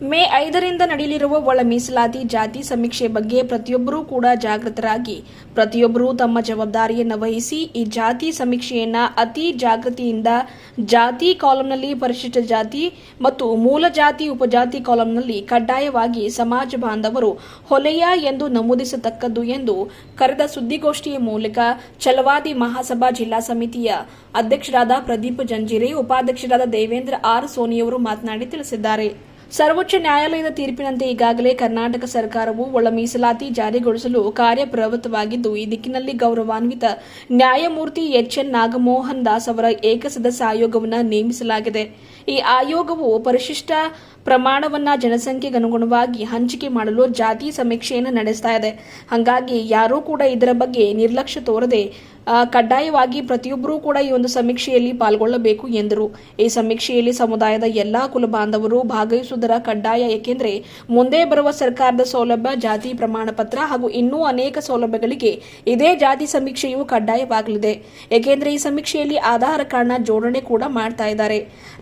ಮೇ ಐದರಿಂದ ನಡೆಯಲಿರುವ ಒಳ ಮೀಸಲಾತಿ ಜಾತಿ ಸಮೀಕ್ಷೆ ಬಗ್ಗೆ ಪ್ರತಿಯೊಬ್ಬರೂ ಕೂಡ ಜಾಗೃತರಾಗಿ, ಪ್ರತಿಯೊಬ್ಬರೂ ತಮ್ಮ ಜವಾಬ್ದಾರಿಯನ್ನು ವಹಿಸಿ ಈ ಜಾತಿ ಸಮೀಕ್ಷೆಯನ್ನ ಅತಿ ಜಾಗೃತಿಯಿಂದ ಜಾತಿ ಕಾಲಂನಲ್ಲಿ ಪರಿಶಿಷ್ಟ ಜಾತಿ ಮತ್ತು ಮೂಲ ಜಾತಿ, ಉಪಜಾತಿ ಕಾಲಂನಲ್ಲಿ ಕಡ್ಡಾಯವಾಗಿ ಸಮಾಜ ಬಾಂಧವರು ಹೊಲೆಯ ಎಂದು ನಮೂದಿಸತಕ್ಕದ್ದು ಎಂದು ಕರೆದ ಸುದ್ದಿಗೋಷ್ಠಿಯ ಮೂಲಕ ಛಲವಾದಿ ಮಹಾಸಭಾ ಜಿಲ್ಲಾ ಸಮಿತಿಯ ಅಧ್ಯಕ್ಷರಾದ ಪ್ರದೀಪ್ ಜಂಜೀರೆ, ಉಪಾಧ್ಯಕ್ಷರಾದ ದೇವೇಂದ್ರ ಆರ್ ಸೋನಿಯವರು ಮಾತನಾಡಿ ತಿಳಿಸಿದ್ದಾರೆ. ಸರ್ವೋಚ್ಚ ನ್ಯಾಯಾಲಯದ ತೀರ್ಪಿನಂತೆ ಈಗಾಗಲೇ ಕರ್ನಾಟಕ ಸರ್ಕಾರವು ಒಳ ಮೀಸಲಾತಿ ಜಾರಿಗೊಳಿಸಲು ಕಾರ್ಯಪ್ರವೃತ್ತವಾಗಿದ್ದು, ಈ ದಿಕ್ಕಿನಲ್ಲಿ ಗೌರವಾನ್ವಿತ ನ್ಯಾಯಮೂರ್ತಿ ಎಚ್. ಎನ್. ನಾಗಮೋಹನ್ ದಾಸ್ ಅವರ ಏಕಸದಸ್ಯ ಆಯೋಗವನ್ನು ನೇಮಿಸಲಾಗಿದೆ. ಈ ಆಯೋಗವು ಪರಿಶಿಷ್ಟ ಪ್ರಮಾಣವನ್ನ ಜನಸಂಖ್ಯೆಗೆ ಅನುಗುಣವಾಗಿ ಹಂಚಿಕೆ ಮಾಡಲು ಜಾತಿ ಸಮೀಕ್ಷೆಯನ್ನು ನಡೆಸ್ತಾ ಇದೆ. ಹಾಗಾಗಿ ಯಾರೂ ಕೂಡ ಇದರ ಬಗ್ಗೆ ನಿರ್ಲಕ್ಷ್ಯ ತೋರದೆ ಕಡ್ಡಾಯವಾಗಿ ಪ್ರತಿಯೊಬ್ಬರೂ ಕೂಡ ಈ ಒಂದು ಸಮೀಕ್ಷೆಯಲ್ಲಿ ಪಾಲ್ಗೊಳ್ಳಬೇಕು ಎಂದರು. ಈ ಸಮೀಕ್ಷೆಯಲ್ಲಿ ಸಮುದಾಯದ ಎಲ್ಲಾ ಕುಲ ಬಾಂಧವರು ಭಾಗವಹಿಸುವುದರ ಕಡ್ಡಾಯ, ಏಕೆಂದರೆ ಮುಂದೆ ಬರುವ ಸರ್ಕಾರದ ಸೌಲಭ್ಯ, ಜಾತಿ ಪ್ರಮಾಣ ಪತ್ರ ಹಾಗೂ ಇನ್ನೂ ಅನೇಕ ಸೌಲಭ್ಯಗಳಿಗೆ ಇದೇ ಜಾತಿ ಸಮೀಕ್ಷೆಯು ಕಡ್ಡಾಯವಾಗಲಿದೆ. ಏಕೆಂದರೆ ಈ ಸಮೀಕ್ಷೆಯಲ್ಲಿ ಆಧಾರ ಕಾರ್ಡ್ನ ಜೋಡಣೆ ಕೂಡ ಮಾಡ್ತಾ ಇದ್ದಾರೆ.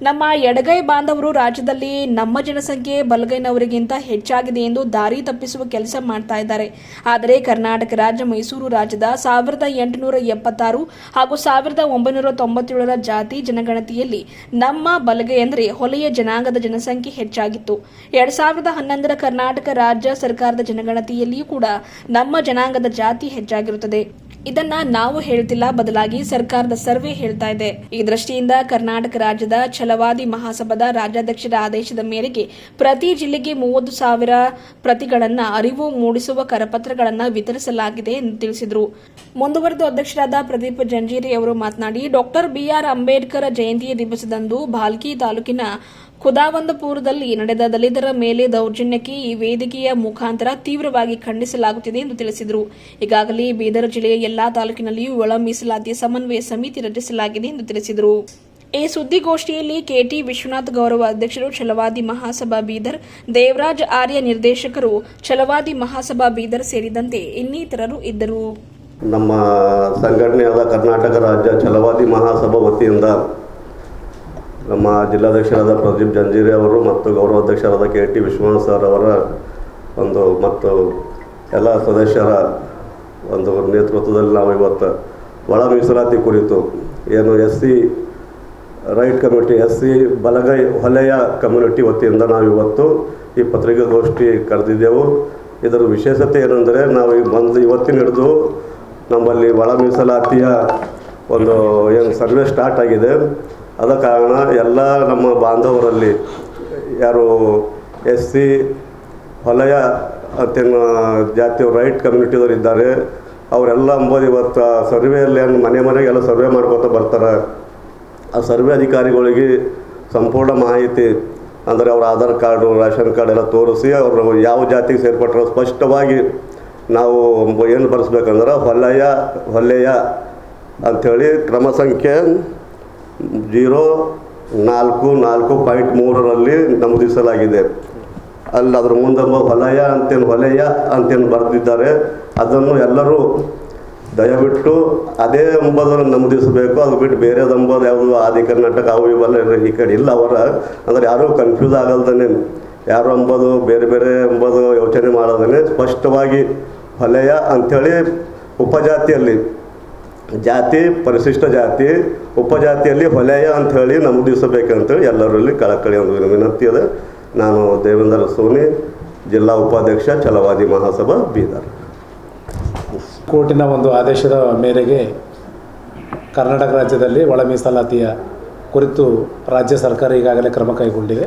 ನಮ್ಮ ಎಡಗೈ ಬಾಂಧವರು ರಾಜ್ಯದಲ್ಲಿ ನಮ್ಮ ಜನಸಂಖ್ಯೆ ಬಲಗೈನವರಿಗಿಂತ ಹೆಚ್ಚಾಗಿದೆ ಎಂದು ದಾರಿ ತಪ್ಪಿಸುವ ಕೆಲಸ ಮಾಡ್ತಾ ಇದ್ದಾರೆ. ಆದರೆ ಕರ್ನಾಟಕ ರಾಜ್ಯ ಮೈಸೂರು ರಾಜ್ಯದ ಸಾವಿರದ ಎಂಟುನೂರ ಎಪ್ಪತ್ತಾರು ಹಾಗೂ ಸಾವಿರದ ಒಂಬೈನೂರ ತೊಂಬತ್ತೇಳರ ಜಾತಿ ಜನಗಣತಿಯಲ್ಲಿ ನಮ್ಮ ಬಲಗೈ ಅಂದರೆ ಹೊಲೆಯ ಜನಾಂಗದ ಜನಸಂಖ್ಯೆ ಹೆಚ್ಚಾಗಿತ್ತು ಎರಡ್ ಸಾವಿರದ ಹನ್ನೊಂದರ ಕರ್ನಾಟಕ ರಾಜ್ಯ ಸರ್ಕಾರದ ಜನಗಣತಿಯಲ್ಲಿಯೂ ಕೂಡ ನಮ್ಮ ಜನಾಂಗದ ಜಾತಿ ಹೆಚ್ಚಾಗಿರುತ್ತದೆ. ಇದನ್ನ ನಾವು ಹೇಳ್ತಿಲ್ಲ, ಬದಲಾಗಿ ಸರ್ಕಾರದ ಸರ್ವೆ ಹೇಳ್ತಾ ಇದೆ. ಈ ದೃಷ್ಟಿಯಿಂದ ಕರ್ನಾಟಕ ರಾಜ್ಯದ ಛಲವಾದಿ ಮಹಾಸಭಾದ ರಾಜ್ಯಾಧ್ಯಕ್ಷರ ಆದೇಶದ ಮೇರೆಗೆ ಪ್ರತಿ ಜಿಲ್ಲೆಗೆ ಮೂವತ್ತು ಸಾವಿರ ಪ್ರತಿಗಳನ್ನ ಅರಿವು ಮೂಡಿಸುವ ಕರಪತ್ರಗಳನ್ನ ವಿತರಿಸಲಾಗಿದೆ ಎಂದು ತಿಳಿಸಿದರು. ಮುಂದುವರೆದು ಅಧ್ಯಕ್ಷರಾದ ಪ್ರದೀಪ್ ಜಂಜೀರಿ ಅವರು ಮಾತನಾಡಿ, ಡಾಕ್ಟರ್ ಬಿಆರ್ ಅಂಬೇಡ್ಕರ್ ಜಯಂತಿಯ ದಿವಸದಂದು ಭಾಲ್ಕಿ ತಾಲೂಕಿನ ಖುದಾವಂದಪುರದಲ್ಲಿ ನಡೆದ ದಲಿತರ ಮೇಲೆ ದೌರ್ಜನ್ಯಕ್ಕೆ ಈ ವೇದಿಕೆಯ ಮುಖಾಂತರ ತೀವ್ರವಾಗಿ ಖಂಡಿಸಲಾಗುತ್ತಿದೆ ಎಂದು ತಿಳಿಸಿದರು. ಈಗಾಗಲೇ ಬೀದರ್ ಜಿಲ್ಲೆಯ ಎಲ್ಲಾ ತಾಲೂಕಿನಲ್ಲಿಯೂ ಒಳ ಮೀಸಲಾತಿ ಸಮನ್ವಯ ಸಮಿತಿ ರಚಿಸಲಾಗಿದೆ ಎಂದು ತಿಳಿಸಿದರು. ಈ ಸುದ್ದಿಗೋಷ್ಠಿಯಲ್ಲಿ ಕೆಟಿ ವಿಶ್ವನಾಥ್ ಗೌರವ ಅಧ್ಯಕ್ಷರು, ಛಲವಾದಿ ಮಹಾಸಭಾ ಬೀದರ್ ದೇವರಾಜ್ ಆರ್ಯ ನಿರ್ದೇಶಕರು, ಛಲವಾದಿ ಮಹಾಸಭಾ ಬೀದರ್ ಸೇರಿದಂತೆ ಇನ್ನಿತರರು ಇದ್ದರು. ನಮ್ಮ ಸಂಘಟನೆಯಾದ ಕರ್ನಾಟಕ ರಾಜ್ಯ ಛಲವಾದಿ ಮಹಾಸಭಾ ವತಿಯಿಂದ ನಮ್ಮ ಜಿಲ್ಲಾಧ್ಯಕ್ಷರಾದ ಪ್ರದೀಪ್ ಜಂಜೀರಿ ಅವರು ಮತ್ತು ಗೌರವಾಧ್ಯಕ್ಷರಾದ ಕೆ ಟಿ ವಿಶ್ವನಾಥ್ ಸರ್ ಅವರ ಒಂದು ಮತ್ತು ಎಲ್ಲ ಸದಸ್ಯರ ಒಂದು ನೇತೃತ್ವದಲ್ಲಿ ನಾವು ಇವತ್ತು ಒಳ ಮೀಸಲಾತಿ ಕುರಿತು ಏನು S C right community, S C ಬಲಗೈ ಹೊಲೆಯ ಕಮ್ಯುನಿಟಿ ವತಿಯಿಂದ ನಾವು ಇವತ್ತು ಈ ಪತ್ರಿಕಾಗೋಷ್ಠಿ ಕರೆದಿದ್ದೆವು. ಇದರ ವಿಶೇಷತೆ ಏನೆಂದರೆ ನಾವು ಈ ಬಂದು ಇವತ್ತಿನ ಹಿಡಿದು ನಮ್ಮಲ್ಲಿ ಒಳ ಮೀಸಲಾತಿಯ ಒಂದು ಏನು ಸರ್ವೆ ಸ್ಟಾರ್ಟ್ ಆಗಿದೆ. ಆದ ಕಾರಣ ಎಲ್ಲ ನಮ್ಮ ಬಾಂಧವರಲ್ಲಿ, ಯಾರು ಎಸ್ ಸಿ ವಲಯ ಅಂತೇನು ಜಾತಿಯವರು ರೈಟ್ ಕಮ್ಯುನಿಟಿದವ್ರು ಇದ್ದಾರೆ, ಅವರೆಲ್ಲ ಅಂಬೋದು ಇವತ್ತು ಸರ್ವೆಯಲ್ಲಿ ಮನೆ ಮನೆಗೆಲ್ಲ ಸರ್ವೆ ಮಾಡ್ಕೊತ ಬರ್ತಾರೆ. ಆ ಸರ್ವೆ ಅಧಿಕಾರಿಗಳಿಗೆ ಸಂಪೂರ್ಣ ಮಾಹಿತಿ, ಅಂದರೆ ಅವ್ರ ಆಧಾರ್ ಕಾರ್ಡು, ರೇಷನ್ ಕಾರ್ಡ್ ಎಲ್ಲ ತೋರಿಸಿ ಅವರು ಯಾವ ಜಾತಿಗೆ ಸೇರ್ಪಟ್ಟರು ಸ್ಪಷ್ಟವಾಗಿ ನಾವು ಏನು ಬರೆಸ್ಬೇಕಂದ್ರೆ ಹೊಲಯ ಹೊಲೆಯ ಅಂಥೇಳಿ ಕ್ರಮ ಸಂಖ್ಯೆ ಜೀರೋ ನಾಲ್ಕು ನಾಲ್ಕು ಪಾಯಿಂಟ್ ಮೂರರಲ್ಲಿ ನಮೂದಿಸಲಾಗಿದೆ ಅಲ್ಲಿ ಅದ್ರ ಮುಂದೆ ಹೊಲಯ ಅಂತೇನು ವಲಯ ಅಂತೇನು ಬರೆದಿದ್ದಾರೆ. ಅದನ್ನು ಎಲ್ಲರೂ ದಯವಿಟ್ಟು ಅದೇ ಎಂಬುದನ್ನು ನಮೂದಿಸಬೇಕು. ಅದು ಬಿಟ್ಟು ಬೇರೆದಂಬದು ಯಾವುದು ಆದಿ ಕರ್ನಾಟಕ ಅವು ಇವೆಲ್ಲ ಈ ಕಡೆ ಇಲ್ಲ ಅವರ. ಅಂದರೆ ಯಾರೂ ಕನ್ಫ್ಯೂಸ್ ಆಗಲ್ದೇ ಯಾರು ಅಂಬೋದು ಬೇರೆ ಬೇರೆ ಎಂಬುದು ಯೋಚನೆ ಮಾಡೋದೇ ಸ್ಪಷ್ಟವಾಗಿ ವಲಯ ಅಂಥೇಳಿ ಉಪಜಾತಿಯಲ್ಲಿ ಜಾತಿ, ಪರಿಶಿಷ್ಟ ಜಾತಿ, ಉಪಜಾತಿಯಲ್ಲಿ ಹೊಲೆಯ ಅಂಥೇಳಿ ನಮೂದಿಸಬೇಕಂತೇಳಿ ಎಲ್ಲರಲ್ಲಿ ಕಳಕಳಿ ಒಂದು ವಿನಂತಿ ಅದ ನಾನು ದೇವೇಂದ್ರ ಸೋನಿ, ಜಿಲ್ಲಾ ಉಪಾಧ್ಯಕ್ಷ, ಛಲವಾದಿ ಮಹಾಸಭಾ, ಬೀದರ್. ಕೋರ್ಟಿನ ಒಂದು ಆದೇಶದ ಮೇರೆಗೆ ಕರ್ನಾಟಕ ರಾಜ್ಯದಲ್ಲಿ ಒಳ ಮೀಸಲಾತಿಯ ಕುರಿತು ರಾಜ್ಯ ಸರ್ಕಾರ ಈಗಾಗಲೇ ಕ್ರಮ ಕೈಗೊಂಡಿದೆ.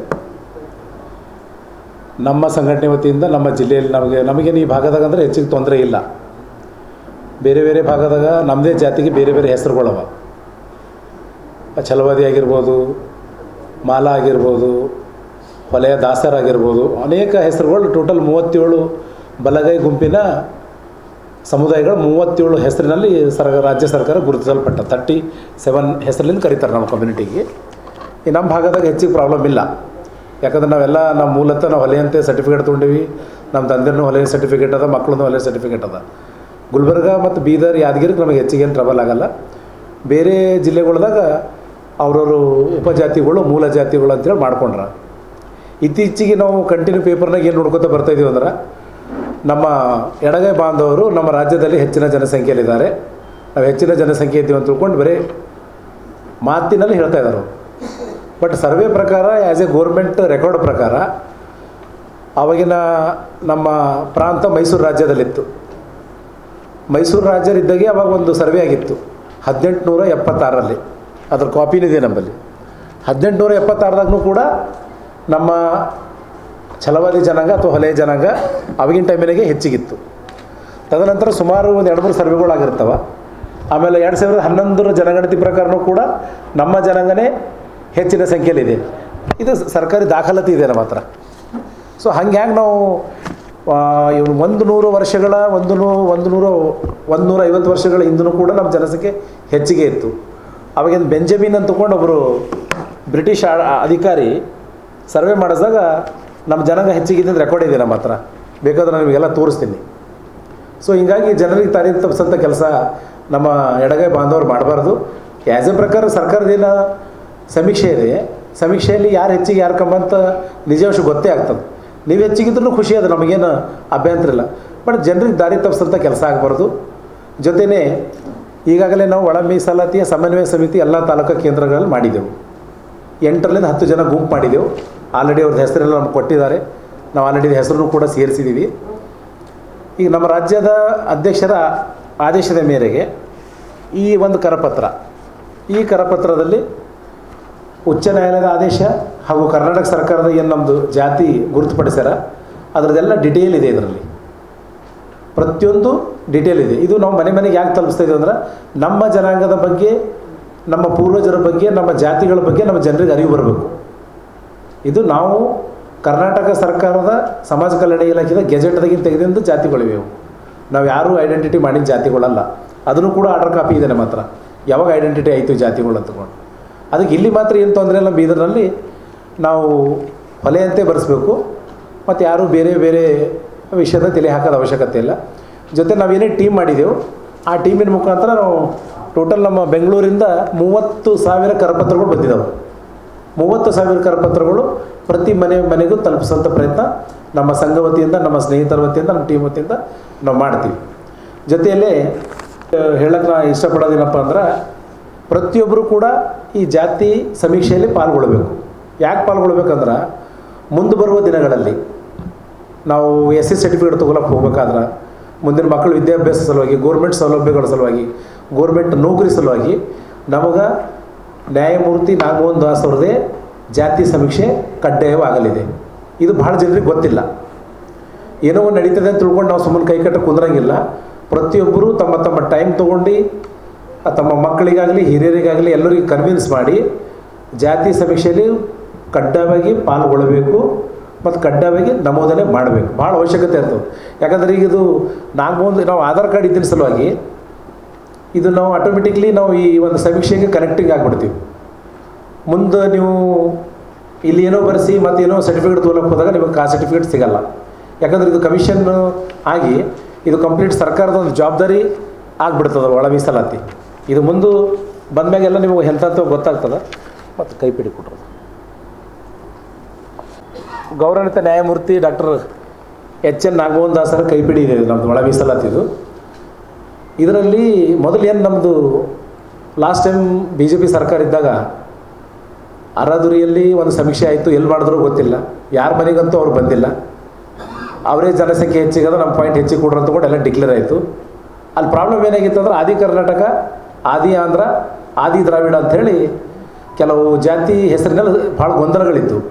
ನಮ್ಮ ಸಂಘಟನೆ ವತಿಯಿಂದ ನಮ್ಮ ಜಿಲ್ಲೆಯಲ್ಲಿ ನಮಗೆ ನಮಗೇನು ಈ ಭಾಗದಾಗ ಅಂದರೆ ಹೆಚ್ಚಿಗೆ ತೊಂದರೆ ಇಲ್ಲ. ಬೇರೆ ಬೇರೆ ಭಾಗದಾಗ ನಮ್ಮದೇ ಜಾತಿಗೆ ಬೇರೆ ಬೇರೆ ಹೆಸರುಗಳವ. ಛಲವಾದಿ ಆಗಿರ್ಬೋದು, ಮಾಲಾ ಆಗಿರ್ಬೋದು ಹೊಲೆಯ ದಾಸರಾಗಿರ್ಬೋದು ಅನೇಕ ಹೆಸರುಗಳು ಟೋಟಲ್ ಮೂವತ್ತೇಳು ಬಲಗೈ ಗುಂಪಿನ ಸಮುದಾಯಗಳು ಮೂವತ್ತೇಳು ಹೆಸರಿನಲ್ಲಿ ಸರ ರಾಜ್ಯ ಸರ್ಕಾರ ಗುರುತಿಸಲ್ಪಟ್ಟ, ತರ್ಟಿ ಸೆವೆನ್ ಹೆಸರಿನಿಂದ ಕರೀತಾರೆ ನಮ್ಮ ಕಮ್ಯುನಿಟಿಗೆ ಈ ನಮ್ಮ ಭಾಗದಾಗ ಹೆಚ್ಚಿಗೆ ಪ್ರಾಬ್ಲಮ್ ಇಲ್ಲ. ಯಾಕಂದ್ರೆ ನಾವೆಲ್ಲ ನಮ್ಮ ಮೂಲತಃ ನಾವು ಹೊಲೆಯಂತೆ ಸರ್ಟಿಫಿಕೇಟ್ ತೊಗೊಂಡೀವಿ, ನಮ್ಮ ತಂದೆನೂ ಹೊಲೆಯ ಸರ್ಟಿಫಿಕೇಟ್ ಅದ ಮಕ್ಕಳನ್ನು ಹೊಲೆಯ ಸರ್ಟಿಫಿಕೇಟ್ ಅದ. ಗುಲ್ಬರ್ಗ ಮತ್ತು ಬೀದರ್ ಯಾದಗಿರಿಗೆ ನಮಗೆ ಹೆಚ್ಚಿಗೆ ಏನು ಟ್ರಬಲ್ ಆಗಲ್ಲ. ಬೇರೆ ಜಿಲ್ಲೆಗಳ್ದಾಗ ಅವರವರು ಉಪಜಾತಿಗಳು, ಮೂಲ ಜಾತಿಗಳು ಅಂತೇಳಿ ಮಾಡ್ಕೊಂಡ್ರ. ಇತ್ತೀಚೆಗೆ ನಾವು ಕಂಟಿನ್ಯೂ ಪೇಪರ್ನಾಗ ಏನು ನೋಡ್ಕೊತಾ ಬರ್ತಾಯಿದ್ದೀವಿ ಅಂದ್ರೆ, ನಮ್ಮ ಎಡಗೈ ಬಾಂಧವರು ನಮ್ಮ ರಾಜ್ಯದಲ್ಲಿ ಹೆಚ್ಚಿನ ಜನಸಂಖ್ಯೆಯಲ್ಲಿದ್ದಾರೆ. ನಾವು ಹೆಚ್ಚಿನ ಜನಸಂಖ್ಯೆ ಇದ್ದೀವಿ ಅಂತ ತಿಳ್ಕೊಂಡು ಬರೀ ಮಾತಿನಲ್ಲಿ ಹೇಳ್ತಾ ಇದ್ದಾರೆ. ಬಟ್ ಸರ್ವೆ ಪ್ರಕಾರ ಆ್ಯಸ್ ಎ ಗೋರ್ಮೆಂಟ್ ರೆಕಾರ್ಡ್ ಪ್ರಕಾರ ಆವಾಗಿನ ನಮ್ಮ ಪ್ರಾಂತ ಮೈಸೂರು ರಾಜ್ಯದಲ್ಲಿತ್ತು. ಮೈಸೂರು ರಾಜರಿದ್ದಾಗೆ ಅವಾಗ ಒಂದು ಸರ್ವೆ ಆಗಿತ್ತು. ಹದಿನೆಂಟುನೂರ ಎಪ್ಪತ್ತಾರರಲ್ಲಿ. ಅದ್ರ ಕಾಪಿನಿದೆ ನಮ್ಮಲ್ಲಿ. ಹದಿನೆಂಟುನೂರ ಎಪ್ಪತ್ತಾರದಾಗೂ ಕೂಡ ನಮ್ಮ ಛಲವಾದಿ ಜನಾಂಗ ಅಥವಾ ಹೊಲೆಯ ಜನಾಂಗ ಅವಾಗಿನ ಟೈಮಿನಾಗೆ ಹೆಚ್ಚಿಗಿತ್ತು. ತದನಂತರ ಸುಮಾರು ಒಂದು ಎರಡು ಮೂರು ಸರ್ವೆಗಳಾಗಿರ್ತವೆ. ಆಮೇಲೆ ಎರಡು ಸಾವಿರದ ಹನ್ನೊಂದರ ಜನಗಣತಿ ಪ್ರಕಾರನೂ ಕೂಡ ನಮ್ಮ ಜನಾಂಗನೇ ಹೆಚ್ಚಿನ ಸಂಖ್ಯೆಯಲ್ಲಿದೆ. ಇದು ಸರ್ಕಾರಿ ದಾಖಲಾತಿ ಇದೆ ನಮ್ಮ ಹತ್ರ ಸೊ ಹಂಗೆ ನಾವು ಇವ್ನು ಒಂದು ನೂರು ವರ್ಷಗಳ, ಒಂದು ನೂ, ಒಂದು ನೂರು, ಒಂದು ನೂರ ಐವತ್ತು ವರ್ಷಗಳ ಹಿಂದೂ ಕೂಡ ನಮ್ಮ ಜನಸಂಖ್ಯೆ ಹೆಚ್ಚಿಗೆ ಇತ್ತು. ಅವಾಗಿಂದ ಬೆಂಜಮಿನ್ ಅಂತ ತಗೊಂಡು ಒಬ್ಬರು ಬ್ರಿಟಿಷ್ ಅಧಿಕಾರಿ ಸರ್ವೆ ಮಾಡಿಸಿದಾಗ ನಮ್ಮ ಜನಾಂಗ ಹೆಚ್ಚಿಗೆ ರೆಕಾರ್ಡ್ ಇದೆ ನಮ್ಮ ಹತ್ರ. ಬೇಕಾದ್ರೆ ನಿಮಗೆಲ್ಲ ತೋರಿಸ್ತೀನಿ. ಸೊ ಹಿಂಗಾಗಿ ಜನರಿಗೆ ತಾನೇ ತಪ್ಪಿಸಂಥ ಕೆಲಸ ನಮ್ಮ ಎಡಗೈ ಬಾಂಧವರು ಮಾಡಬಾರ್ದು. ಆ್ಯಸ್ ಎ ಪ್ರಕಾರ ಸರ್ಕಾರದಿಂದ ಸಮೀಕ್ಷೆ ಇದೆ. ಸಮೀಕ್ಷೆಯಲ್ಲಿ ಯಾರು ಹೆಚ್ಚಿಗೆ ಯಾರು ಕಂಬಂತ ನಿಜಾಂಶ ಗೊತ್ತೇ ಆಗ್ತದೆ. ನೀವು ಹೆಚ್ಚಿಗಿದ್ರೂ ಖುಷಿ ಅದು, ನಮಗೇನು ಅಭ್ಯಂತರ ಇಲ್ಲ. ಬಟ್ ಜನರಿಗೆ ದಾರಿ ತಪ್ಪಿಸಂಥ ಕೆಲಸ ಆಗಬಾರ್ದು. ಜೊತೆಯೇ ಈಗಾಗಲೇ ನಾವು ಒಳ ಮೀಸಲಾತಿಯ, ಸಮನ್ವಯ ಸಮಿತಿ ಎಲ್ಲ ತಾಲೂಕು ಕೇಂದ್ರಗಳಲ್ಲಿ ಮಾಡಿದೆವು. ಎಂಟರಿಂದ ಹತ್ತು ಜನ ಗುಂಪು ಮಾಡಿದೆವು. ಆಲ್ರೆಡಿ ಅವ್ರದ್ದು ಹೆಸರೆಲ್ಲ ನಮ್ಗೆ ಕೊಟ್ಟಿದ್ದಾರೆ. ನಾವು ಆಲ್ರೆಡಿ ಹೆಸರನ್ನು ಕೂಡ ಸೇರಿಸಿದ್ದೀವಿ ಈಗ ನಮ್ಮ ರಾಜ್ಯದ ಅಧ್ಯಕ್ಷರ ಆದೇಶದ ಮೇರೆಗೆ ಈ ಒಂದು ಕರಪತ್ರ, ಈ ಕರಪತ್ರದಲ್ಲಿ ಉಚ್ಚ ನ್ಯಾಯಾಲಯದ ಆದೇಶ ಹಾಗೂ ಕರ್ನಾಟಕ ಸರ್ಕಾರದ ಏನು ನಮ್ಮದು ಜಾತಿ ಗುರುತುಪಡಿಸ್ಯಾರ. ಅದರದೆಲ್ಲ ಡಿಟೇಲ್ ಇದೆ ಇದರಲ್ಲಿ. ಪ್ರತಿಯೊಂದು ಡಿಟೇಲ್ ಇದೆ. ಇದು ನಾವು ಮನೆ ಮನೆಗೆ ಯಾಕೆ ತಲುಪಿಸ್ತಾ ಇದ್ದೀವಿ ಅಂದ್ರೆ, ನಮ್ಮ ಜನಾಂಗದ ಬಗ್ಗೆ, ನಮ್ಮ ಪೂರ್ವಜರ ಬಗ್ಗೆ, ನಮ್ಮ ಜಾತಿಗಳ ಬಗ್ಗೆ ನಮ್ಮ ಜನರಿಗೆ ಅರಿವು ಬರಬೇಕು. ಇದು ನಾವು ಕರ್ನಾಟಕ ಸರ್ಕಾರದ ಸಮಾಜ ಕಲ್ಯಾಣ ಇಲಾಖೆದ ಗೆಜೆಟ್ದಾಗಿಂದ ತೆಗೆದಿಂದ ಜಾತಿಗಳಿವೆ ನಾವು ಯಾರೂ ಐಡೆಂಟಿಟಿ ಮಾಡಿದ ಜಾತಿಗಳಲ್ಲ. ಅದನ್ನು ಕೂಡ ಆರ್ಡರ್ ಕಾಪಿ ಇದೆ ನಮ್ಮ ಹತ್ರ ಯಾವಾಗ ಐಡೆಂಟಿಟಿ ಆಯಿತು ಜಾತಿಗಳು ಅಂತಕೊಂಡು ಅದಕ್ಕೆ ಇಲ್ಲಿ ಮಾತ್ರ ಏನು ತೊಂದರೆ ಇಲ್ಲ, ಬೀದರ್ನಲ್ಲಿ ನಾವು ಹೊಲೆಯಂತೆ ಬರೆಸ್ಬೇಕು. ಮತ್ತು ಯಾರೂ ಬೇರೆ ಬೇರೆ ವಿಷಯದ ತಲೆ ಹಾಕೋದು ಅವಶ್ಯಕತೆ ಇಲ್ಲ. ಜೊತೆ ನಾವೇನೇ ಟೀಮ್ ಮಾಡಿದೆವು, ಆ ಟೀಮಿನ ಮುಖಾಂತರ ನಾವು ಟೋಟಲ್ ನಮ್ಮ ಬೆಂಗಳೂರಿಂದ ಮೂವತ್ತು ಸಾವಿರ ಕರಪತ್ರಗಳು ಬಂದಿದ್ದಾವೆ ಮೂವತ್ತು ಸಾವಿರ ಕರಪತ್ರಗಳು ಪ್ರತಿ ಮನೆ ಮನೆಗೂ ತಲುಪಿಸೋಂಥ ಪ್ರಯತ್ನ ನಮ್ಮ ಸಂಘ ವತಿಯಿಂದ ನಮ್ಮ ಸ್ನೇಹಿತರ ವತಿಯಿಂದ, ನಮ್ಮ ಟೀಮ್ ವತಿಯಿಂದ ನಾವು ಮಾಡ್ತೀವಿ. ಜೊತೆಯಲ್ಲೇ ಹೇಳಕ್ಕೆ ನಾ ಇಷ್ಟಪಡೋದೇನಪ್ಪ ಅಂದ್ರೆ ಪ್ರತಿಯೊಬ್ಬರು ಕೂಡ ಈ ಜಾತಿ ಸಮೀಕ್ಷೆಯಲ್ಲಿ ಪಾಲ್ಗೊಳ್ಬೇಕು ಯಾಕೆ ಪಾಲ್ಗೊಳ್ಬೇಕಂದ್ರೆ ಮುಂದೆ ಬರುವ ದಿನಗಳಲ್ಲಿ ನಾವು ಎಸ್ ಸಿ ಸರ್ಟಿಫಿಕೇಟ್ ತೊಗೊಳಕ್ಕೆ ಹೋಗ್ಬೇಕಾದ್ರೆ ಮುಂದಿನ ಮಕ್ಕಳು ವಿದ್ಯಾಭ್ಯಾಸ ಸಲುವಾಗಿ, ಗೋರ್ಮೆಂಟ್ ಸೌಲಭ್ಯಗಳ ಸಲುವಾಗಿ, ಗೋರ್ಮೆಂಟ್ ನೌಕರಿ ಸಲುವಾಗಿ ನಮಗೆ ನ್ಯಾಯಮೂರ್ತಿ ನಾಗಮೋಹನ್ ದಾಸ್ ಅವ್ರದ್ದೇ ಜಾತಿ ಸಮೀಕ್ಷೆ ಕಡ್ಡಾಯವಾಗಲಿದೆ. ಇದು ಭಾಳ ಜನರಿಗೆ ಗೊತ್ತಿಲ್ಲ. ಏನೋ ಒಂದು ನಡೀತದೆ ಅಂತ ತಿಳ್ಕೊಂಡು ನಾವು ಸುಮ್ಮನೆ ಕೈ ಕಟ್ಟ ಕುಂದ್ರಂಗಿಲ್ಲ. ಪ್ರತಿಯೊಬ್ಬರು ತಮ್ಮ ತಮ್ಮ ಟೈಮ್ ತೊಗೊಂಡು ತಮ್ಮ ಮಕ್ಕಳಿಗಾಗಲಿ, ಹಿರಿಯರಿಗಾಗಲಿ ಎಲ್ಲರಿಗೂ ಕನ್ವಿನ್ಸ್ ಮಾಡಿ ಜಾತಿ ಸಮೀಕ್ಷೆಯಲ್ಲಿ ಕಡ್ಡಾಯವಾಗಿ ಪಾಲ್ಗೊಳ್ಳಬೇಕು ಮತ್ತು ಕಡ್ಡಾಯವಾಗಿ ನಮೂದನೆ ಮಾಡಬೇಕು. ಭಾಳ ಅವಶ್ಯಕತೆ ಇರ್ತದೆ. ಯಾಕಂದ್ರೆ ಈಗ ಇದು ನಾಲ್ಕು ನಾವು ಆಧಾರ್ ಕಾರ್ಡ್ ಇದ್ದಿನ ಸಲುವಾಗಿ ಇದು ನಾವು ಆಟೋಮೆಟಿಕ್ಲಿ ನಾವು ಈ ಒಂದು ಸಮೀಕ್ಷೆಗೆ ಕನೆಕ್ಟಿಂಗ್ ಆಗಿಬಿಡ್ತೀವಿ. ಮುಂದೆ ನೀವು ಇಲ್ಲಿ ಏನೋ ಬರೆಸಿ ಮತ್ತು ಏನೋ ಸರ್ಟಿಫಿಕೇಟ್ ತೊಗೊಳಕ್ಕೆ ಹೋದಾಗ ನಿಮಗೆ ಆ ಸರ್ಟಿಫಿಕೇಟ್ ಸಿಗಲ್ಲ. ಯಾಕಂದ್ರೆ ಇದು ಕಮಿಷನ್ ಆಗಿ ಇದು ಕಂಪ್ಲೀಟ್ ಸರ್ಕಾರದ ಒಂದು ಜವಾಬ್ದಾರಿ ಆಗಿಬಿಡ್ತದೆ ಒಳ ಮೀಸಲಾತಿ. ಇದು ಮುಂದೆ ಬಂದ್ಮ್ಯಾಗೆಲ್ಲ ನಿಮಗೆ ಎಂಥದ್ದು ಗೊತ್ತಾಗ್ತದೆ? ಮತ್ತು ಕೈ ಪಿಡಿ ಕೊಟ್ರು ಗೌರವಾನ್ವಿತ ನ್ಯಾಯಮೂರ್ತಿ ಡಾಕ್ಟರ್ ಎಚ್ ಎನ್ ನಾಗಮೋಹನ್ ದಾಸರ ಕೈಪಿಡಿ ಇದೆ ನಮ್ಮದು ಒಳ ಮೀಸಲಾತಿದು ಇದರಲ್ಲಿ ಮೊದಲು ಏನು ನಮ್ಮದು last time B J P ಸರ್ಕಾರ ಇದ್ದಾಗ ಅರಾದುರಿಯಲ್ಲಿ ಒಂದು ಸಮೀಕ್ಷೆ ಆಯಿತು ಎಲ್ಲಿ ಮಾಡಿದ್ರೂ ಗೊತ್ತಿಲ್ಲ. ಯಾರ ಮನೆಗಂತೂ ಅವ್ರು ಬಂದಿಲ್ಲ. ಅವರೇ ಜನಸಂಖ್ಯೆ ಹೆಚ್ಚಿಗೆ ನಮ್ಮ ಪಾಯಿಂಟ್ ಹೆಚ್ಚಿಗೆ ಕೊಡ್ರಿ ಅಂತ ಎಲ್ಲ ಡಿಕ್ಲೇರ್ ಆಯಿತು. ಅಲ್ಲಿ ಪ್ರಾಬ್ಲಮ್ ಏನಾಗಿತ್ತು ಅಂದ್ರೆ ಆದಿ ಕರ್ನಾಟಕ ಆದಿ ಆಂಧ್ರ, ಆದಿ ದ್ರಾವಿಡ ಅಂಥೇಳಿ ಕೆಲವು ಜಾತಿ ಹೆಸರಿನಲ್ಲಿ ಭಾಳ ಗೊಂದಲಗಳಿದ್ದವು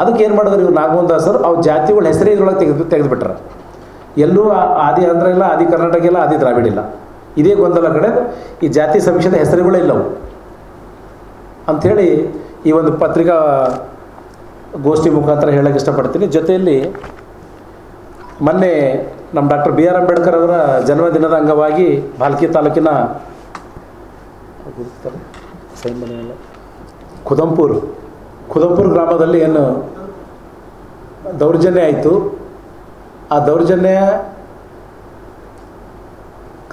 ಅದಕ್ಕೆ ಏನು ಮಾಡಿದ್ರು ಇವ್ರು ನಾಗಮೋಹನ್ ದಾಸರು ಅವು ಜಾತಿಗಳ ಹೆಸರೇ ಇದ್ರೊಳಗೆ ತೆಗೆದು ತೆಗೆದುಬಿಟ್ರ. ಎಲ್ಲೂ ಆದಿ ಆಂಧ್ರ ಇಲ್ಲ, ಆದಿ ಕರ್ನಾಟಕ ಇಲ್ಲ, ಆದಿ ದ್ರಾವಿಡ ಇಲ್ಲ. ಇದೇ ಗೊಂದಲ ಕಡೆ ಈ ಜಾತಿ ಸಮೀಕ್ಷೆದ ಹೆಸರುಗಳೇ ಇಲ್ಲವು. ಅಂಥೇಳಿ ಈ ಒಂದು ಪತ್ರಿಕಾ ಗೋಷ್ಠಿ ಮುಖಾಂತರ ಹೇಳಕ್ಕೆ ಇಷ್ಟಪಡ್ತೀನಿ. ಜೊತೆಯಲ್ಲಿ ಮೊನ್ನೆ ನಮ್ಮ ಡಾಕ್ಟರ್ ಬಿ ಆರ್ ಅಂಬೇಡ್ಕರ್ ಅವರ ಜನ್ಮದಿನದ ಅಂಗವಾಗಿ ಭಾಲ್ಕಿ ತಾಲೂಕಿನ ಕುದಂಪುರ್ ಖುದಂಪುರ್ ಗ್ರಾಮದಲ್ಲಿ ಏನು ದೌರ್ಜನ್ಯ ಆಯಿತು. ಆ ದೌರ್ಜನ್ಯ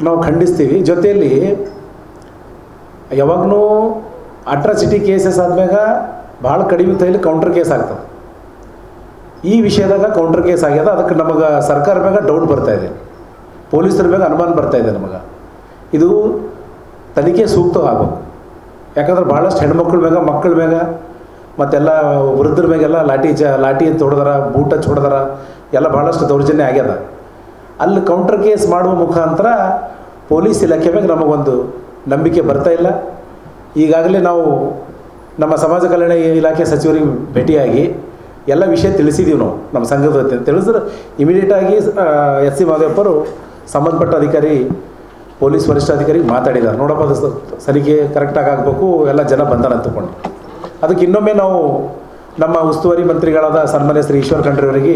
ನಾವು ಖಂಡಿಸ್ತೀವಿ. ಜೊತೆಯಲ್ಲಿ ಯಾವಾಗಲೂ ಅಟ್ರಾಸಿಟಿ ಕೇಸಸ್ ಆದ್ಮ್ಯಾಗ ಭಾಳ ಕಡಿಮೆ ತೈಲಿ ಕೌಂಟರ್ ಕೇಸ್ ಆಗ್ತದೆ. ಈ ವಿಷಯದಾಗ ಕೌಂಟರ್ ಕೇಸ್ ಆಗ್ಯದ, ಅದಕ್ಕೆ ನಮಗೆ ಸರ್ಕಾರ ಮ್ಯಾಗ ಡೌಟ್ ಬರ್ತಾ ಇದೆ. ಪೊಲೀಸರ ಮ್ಯಾಗ ಅನುಮಾನ ಬರ್ತಾ ಇದೆ ನಮಗೆ. ಇದು ತನಿಖೆ ಸೂಕ್ತವಾಗಬೇಕು ಯಾಕಂದ್ರೆ ಭಾಳಷ್ಟು ಹೆಣ್ಮಕ್ಳ ಮ್ಯಾಗ, ಮಕ್ಕಳ ಮ್ಯಾಗ, ಮತ್ತೆಲ್ಲ ವೃದ್ಧರ ಮ್ಯಾಗೆಲ್ಲ ಲಾಠಿ ಚ, ಲಾಠಿ ಅಂತ ಹೊಡೆದಾರ, ಬೂಟ್ ಹೊಡೆದಾರ, ಎಲ್ಲ ಭಾಳಷ್ಟು ದೌರ್ಜನ್ಯ ಆಗ್ಯದ. ಅಲ್ಲಿ ಕೌಂಟರ್ ಕೇಸ್ ಮಾಡುವ ಮುಖಾಂತರ ಪೊಲೀಸ್ ಇಲಾಖೆ ಮ್ಯಾಗ ನಮಗೊಂದು ನಂಬಿಕೆ ಬರ್ತಾ ಇಲ್ಲ. ಈಗಾಗಲೇ ನಾವು ನಮ್ಮ ಸಮಾಜ ಕಲ್ಯಾಣ ಇಲಾಖೆ ಸಚಿವರಿಗೆ ಭೇಟಿಯಾಗಿ ಎಲ್ಲ ವಿಷಯ ತಿಳಿಸಿದ್ದೀವಿ ನಾವು ನಮ್ಮ ಸಂಘದ ವತಿಯಿಂದ. ತಿಳಿಸಿದ್ರೆ ಇಮಿಡಿಯೇಟಾಗಿ ಎಸ್ ಸಿ ಮಾದೇವಪ್ಪರು ಸಂಬಂಧಪಟ್ಟ ಅಧಿಕಾರಿ, ಪೊಲೀಸ್ ವರಿಷ್ಠಾಧಿಕಾರಿಗೆ ಮಾತಾಡಿದ್ದಾರೆ ನೋಡಪ್ಪ, ಅದು ಸರಿಗೆ ಕರೆಕ್ಟಾಗಿ ಆಗಬೇಕು, ಎಲ್ಲ ಜನ ಬಂದಾರ ಅಂತಕೊಂಡು ಅದಕ್ಕೆ ಇನ್ನೊಮ್ಮೆ ನಾವು ನಮ್ಮ ಉಸ್ತುವಾರಿ ಮಂತ್ರಿಗಳಾದ ಸನ್ಮಾನ್ಯ ಶ್ರೀ ಈಶ್ವರ್ ಖಂಡ್ರೆಯವರಿಗೆ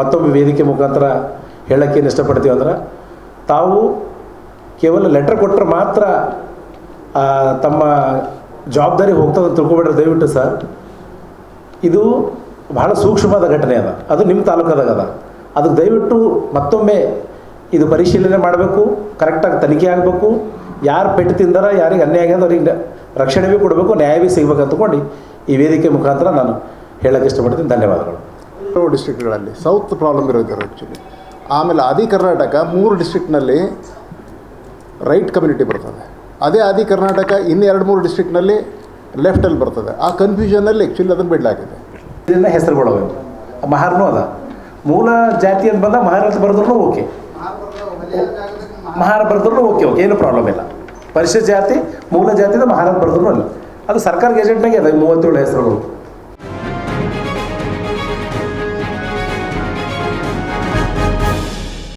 ಮತ್ತೊಮ್ಮೆ ವೇದಿಕೆ ಮುಖಾಂತರ ಹೇಳಕ್ಕೆ ಏನು ಇಷ್ಟಪಡ್ತೀವಿ. ಅಂದ್ರೆ ತಾವು ಕೇವಲ ಲೆಟ್ರ್ ಕೊಟ್ಟರೆ ಮಾತ್ರ ತಮ್ಮ ಜವಾಬ್ದಾರಿ ಹೋಗ್ತದೆ ತಿಳ್ಕೊಬೇಡ್ರಿ. ದಯವಿಟ್ಟು ಸರ್, ಇದು ಬಹಳ ಸೂಕ್ಷ್ಮವಾದ ಘಟನೆ ಅದ. ಅದು ನಿಮ್ಮ ತಾಲೂಕದಾಗ ಅದ. ಅದಕ್ಕೆ ದಯವಿಟ್ಟು ಮತ್ತೊಮ್ಮೆ ಇದು ಪರಿಶೀಲನೆ ಮಾಡಬೇಕು ಕರೆಕ್ಟಾಗಿ ತನಿಖೆ ಆಗಬೇಕು. ಯಾರು ಪೆಟ್ಟು ತಿಂದಾರ, ಯಾರಿಗೆ ಅನ್ಯಾಯ ಆಗ್ಯದ ಅವ್ರಿಗೆ ರಕ್ಷಣೆ ಭೀ ಕೊಡಬೇಕು, ನ್ಯಾಯ ಭೀ ಸಿಗ್ಬೇಕು ಅಂದ್ಕೊಂಡು ಈ ವೇದಿಕೆ ಮುಖಾಂತರ ನಾನು ಹೇಳಕ್ಕೆ ಇಷ್ಟಪಡ್ತೀನಿ. ಧನ್ಯವಾದಗಳು. ಕೆಲವು ಡಿಸ್ಟ್ರಿಕ್ಟ್ಗಳಲ್ಲಿ ಸೌತ್ ಪ್ರಾಬ್ಲಮ್ ಇರೋದಿರೋ ಆ್ಯಕ್ಚುಲಿ ಆಮೇಲೆ ಆದಿ ಕರ್ನಾಟಕ ಮೂರು ಡಿಸ್ಟ್ರಿಕ್ಟ್ನಲ್ಲಿ ರೈಟ್ ಕಮ್ಯುನಿಟಿ ಬರ್ತದೆ. ಅದೇ ಆದಿ ಕರ್ನಾಟಕ ಇನ್ನು ಎರಡು ಮೂರು ಡಿಸ್ಟ್ರಿಕ್ಟ್ನಲ್ಲಿ ಲೆಫ್ಟಲ್ಲಿ ಬರ್ತದೆ. ಆ ಕನ್ಫ್ಯೂಷನಲ್ಲಿ ಆ್ಯಕ್ಚುಲಿ ಅದನ್ನು ಬಿಡಲಾಗಿದೆ. ಇದನ್ನ ಹೆಸರುಗಳವೆ. ಮಹಾರನು ಅದ. ಮೂಲ ಜಾತಿ ಅಂತ ಬಂದ ಮಹಾರ್ ಅಂತ ಬರೆದ್ರು ಓಕೆ. ಮಹಾರ ಬರೆದ್ರು ಓಕೆ ಓಕೆ, ಏನು ಪ್ರಾಬ್ಲಮ್ ಇಲ್ಲ. ಪರಿಶಿಷ್ಟ ಜಾತಿ, ಮೂಲ ಜಾತಿದ ಮಹಾರ ಬರೆದ್ರು ಅಲ್ಲ ಅದು ಸರ್ಕಾರ ಗೆಜೆಟ್ನಾಗೆ ಅದ, ಮೂವತ್ತೇಳು ಹೆಸರುಗಳು.